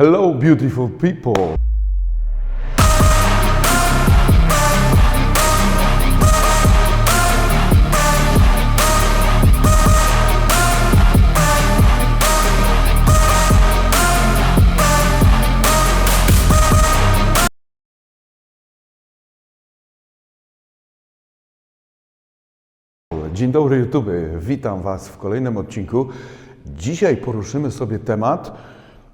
Hello, beautiful people! Dzień dobry YouTube, witam Was w kolejnym odcinku. Dzisiaj poruszymy sobie temat,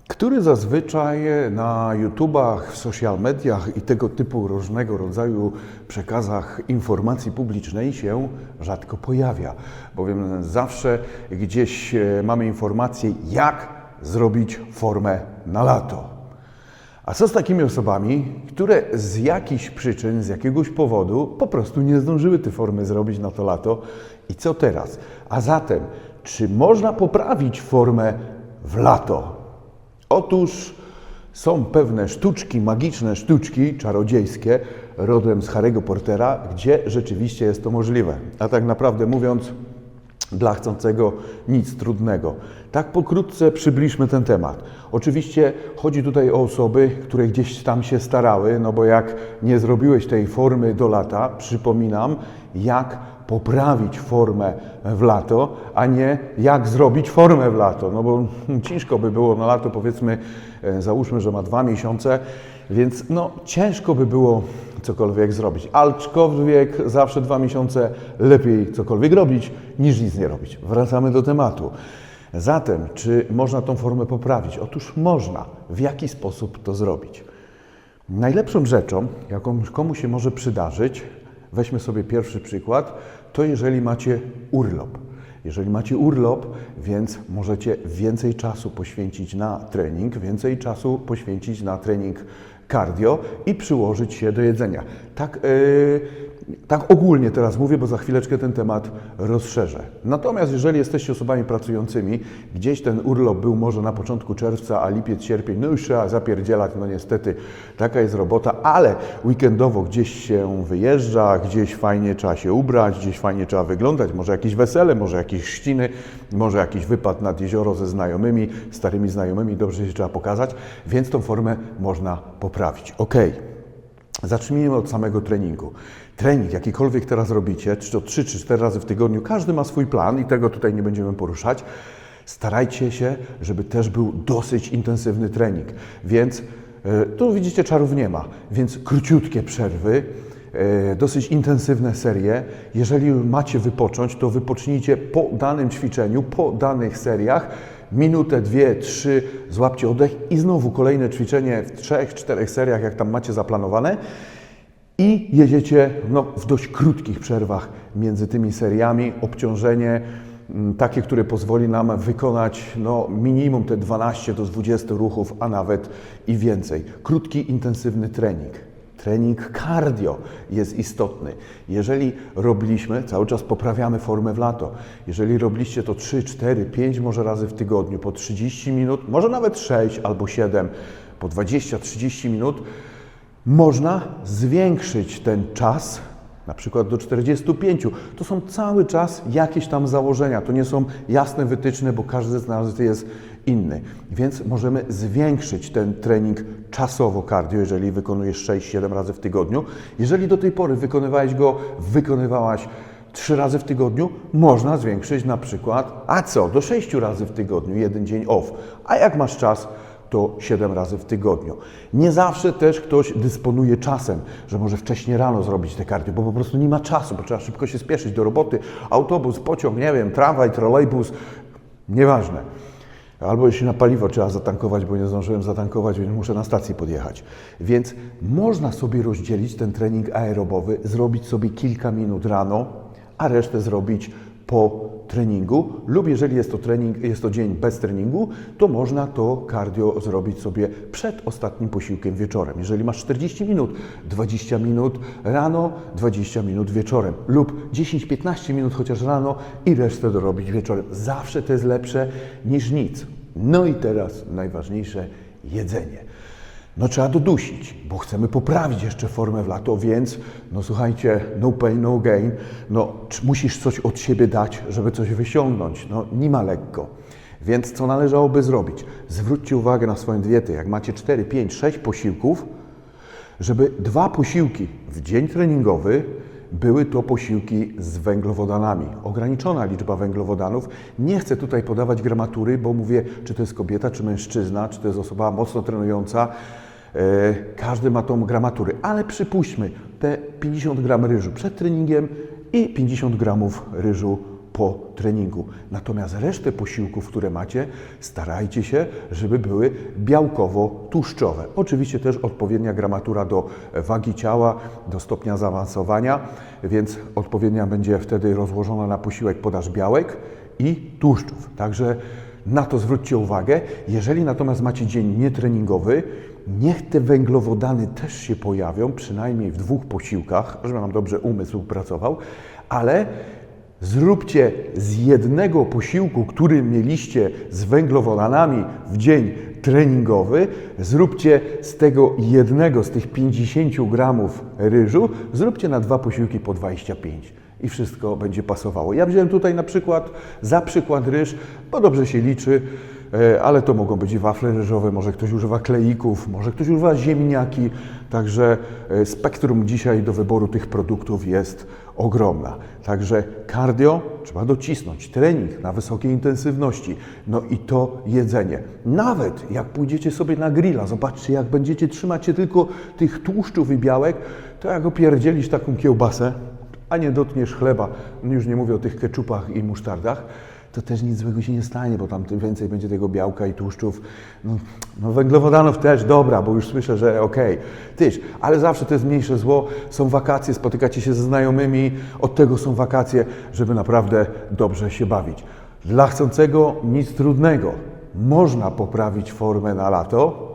który zazwyczaj na YouTubach, w social mediach i tego typu różnego rodzaju przekazach informacji publicznej się rzadko pojawia, bowiem zawsze gdzieś e, mamy informację, jak zrobić formę na lato. A co z takimi osobami, które z jakichś przyczyn, z jakiegoś powodu po prostu nie zdążyły tej formy zrobić na to lato? I co teraz? A zatem, czy można poprawić formę w lato? Otóż są pewne sztuczki, magiczne sztuczki czarodziejskie rodem z Harry'ego Portera, gdzie rzeczywiście jest to możliwe. A tak naprawdę mówiąc, dla chcącego nic trudnego. Tak pokrótce przybliżmy ten temat. Oczywiście chodzi tutaj o osoby, które gdzieś tam się starały, no bo jak nie zrobiłeś tej formy do lata, przypominam, jak poprawić formę w lato, a nie jak zrobić formę w lato. No bo ciężko by było na lato, powiedzmy, e, załóżmy, że ma dwa miesiące, więc no ciężko by było cokolwiek zrobić. Aczkolwiek zawsze dwa miesiące lepiej cokolwiek robić, niż nic nie robić. Wracamy do tematu. Zatem, czy można tą formę poprawić? Otóż można. W jaki sposób to zrobić? Najlepszą rzeczą, jaką komu się może przydarzyć, weźmy sobie pierwszy przykład, to jeżeli macie urlop. Jeżeli macie urlop, więc możecie więcej czasu poświęcić na trening, więcej czasu poświęcić na trening cardio i przyłożyć się do jedzenia. Tak, yy, tak ogólnie teraz mówię, bo za chwileczkę ten temat rozszerzę. Natomiast jeżeli jesteście osobami pracującymi, gdzieś ten urlop był może na początku czerwca, a lipiec, sierpień, no już trzeba zapierdzielać, no niestety taka jest robota, ale weekendowo gdzieś się wyjeżdża, gdzieś fajnie trzeba się ubrać, gdzieś fajnie trzeba wyglądać, może jakieś wesele, może jakieś chrzciny, może jakiś wypad nad jezioro ze znajomymi, starymi znajomymi, dobrze się trzeba pokazać, więc tą formę można poprawić. Okej. Zacznijmy od samego treningu. Trening, jakikolwiek teraz robicie, czy to 3 czy 4 razy w tygodniu, każdy ma swój plan i tego tutaj nie będziemy poruszać. Starajcie się, żeby też był dosyć intensywny trening. Więc e, tu widzicie, czarów nie ma, więc króciutkie przerwy, e, dosyć intensywne serie. Jeżeli macie wypocząć, to wypocznijcie po danym ćwiczeniu, po danych seriach minutę, dwie, trzy, złapcie oddech i znowu kolejne ćwiczenie w trzech, czterech seriach, jak tam macie zaplanowane. I jedziecie no, w dość krótkich przerwach między tymi seriami. Obciążenie mm, takie, które pozwoli nam wykonać no, minimum te 12 do 20 ruchów, a nawet i więcej. Krótki, intensywny trening. Trening cardio jest istotny. Jeżeli robiliśmy, cały czas poprawiamy formę w lato. Jeżeli robiliście to 3, 4, 5 może razy w tygodniu, po 30 minut, może nawet 6 albo 7, po 20-30 minut, można zwiększyć ten czas, na przykład do 45. To są cały czas jakieś tam założenia. To nie są jasne wytyczne, bo każdy z nas jest inny. Więc możemy zwiększyć ten trening czasowo cardio, jeżeli wykonujesz 6-7 razy w tygodniu. Jeżeli do tej pory wykonywałeś go, wykonywałaś trzy razy w tygodniu, można zwiększyć na przykład, a co, do 6 razy w tygodniu, jeden dzień off. A jak masz czas, to 7 razy w tygodniu. Nie zawsze też ktoś dysponuje czasem, że może wcześniej rano zrobić te kardio, bo po prostu nie ma czasu, bo trzeba szybko się spieszyć do roboty, autobus, pociąg, nie wiem, tramwaj, trolejbus, nieważne. Albo jeśli na paliwo trzeba zatankować, bo nie zdążyłem zatankować, więc muszę na stację podjechać. Więc można sobie rozdzielić ten trening aerobowy, zrobić sobie kilka minut rano, a resztę zrobić po treningu, lub jeżeli jest to, trening, jest to dzień bez treningu, to można to cardio zrobić sobie przed ostatnim posiłkiem wieczorem. Jeżeli masz 40 minut, 20 minut rano, 20 minut wieczorem, lub 10-15 minut chociaż rano i resztę dorobić wieczorem. Zawsze to jest lepsze niż nic. No i teraz najważniejsze jedzenie. No trzeba dodusić, bo chcemy poprawić jeszcze formę w lato, więc no słuchajcie, no pain, no gain, no musisz coś od siebie dać, żeby coś wyciągnąć, no nie ma lekko. Więc co należałoby zrobić? Zwróćcie uwagę na swoją dietę. Jak macie 4, 5, 6 posiłków, żeby dwa posiłki w dzień treningowy były to posiłki z węglowodanami. Ograniczona liczba węglowodanów. Nie chcę tutaj podawać gramatury, bo mówię, czy to jest kobieta, czy mężczyzna, czy to jest osoba mocno trenująca. E, Każdy ma tą gramaturę, ale przypuśćmy te 50 gram ryżu przed treningiem i 50 gramów ryżu po treningu. Natomiast resztę posiłków, które macie, starajcie się, żeby były białkowo-tłuszczowe. Oczywiście też odpowiednia gramatura do wagi ciała, do stopnia zaawansowania, więc odpowiednia będzie wtedy rozłożona na posiłek podaż białek i tłuszczów. Także na to zwróćcie uwagę. Jeżeli natomiast macie dzień nietreningowy, niech te węglowodany też się pojawią, przynajmniej w dwóch posiłkach, żeby nam dobrze umysł pracował, ale Zróbcie z jednego posiłku, który mieliście z węglowodanami w dzień treningowy, zróbcie z tego jednego, z tych 50 gramów ryżu, zróbcie na dwa posiłki po 25 i wszystko będzie pasowało. Ja wziąłem tutaj na przykład, za przykład ryż, bo dobrze się liczy, ale to mogą być i wafle ryżowe, może ktoś używa kleików, może ktoś używa ziemniaki, także e, spektrum dzisiaj do wyboru tych produktów jest ogromna. Także cardio trzeba docisnąć, trening na wysokiej intensywności, no i to jedzenie. Nawet jak pójdziecie sobie na grilla, zobaczcie jak będziecie trzymać się tylko tych tłuszczów i białek, to jak opierdzielisz taką kiełbasę, a nie dotkniesz chleba, no już nie mówię o tych keczupach i musztardach, to też nic złego się nie stanie, bo tam tym więcej będzie tego białka i tłuszczów. No, no węglowodanów też, dobra, bo już słyszę, że okej, tyś, ale zawsze to jest mniejsze zło. Są wakacje, spotykacie się ze znajomymi, od tego są wakacje, żeby naprawdę dobrze się bawić. Dla chcącego nic trudnego. Można poprawić formę na lato,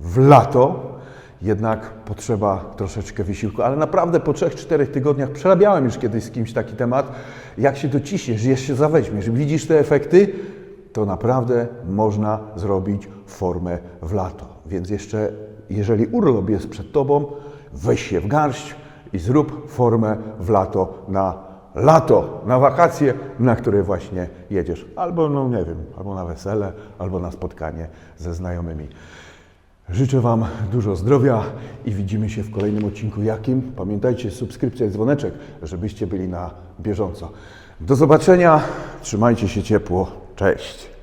w lato, jednak potrzeba troszeczkę wysiłku. Ale naprawdę po 3-4 tygodniach przerabiałem już kiedyś z kimś taki temat. Jak się dociśniesz, jeszcze się zaweźmiesz, widzisz te efekty, to naprawdę można zrobić formę w lato. Więc jeszcze, jeżeli urlop jest przed Tobą, weź się w garść i zrób formę w lato na lato, na wakacje, na które właśnie jedziesz. Albo, no nie wiem, albo na wesele, albo na spotkanie ze znajomymi. Życzę Wam dużo zdrowia i widzimy się w kolejnym odcinku. Jakim? Pamiętajcie, subskrypcja i dzwoneczek, żebyście byli na bieżąco. Do zobaczenia, trzymajcie się ciepło, cześć.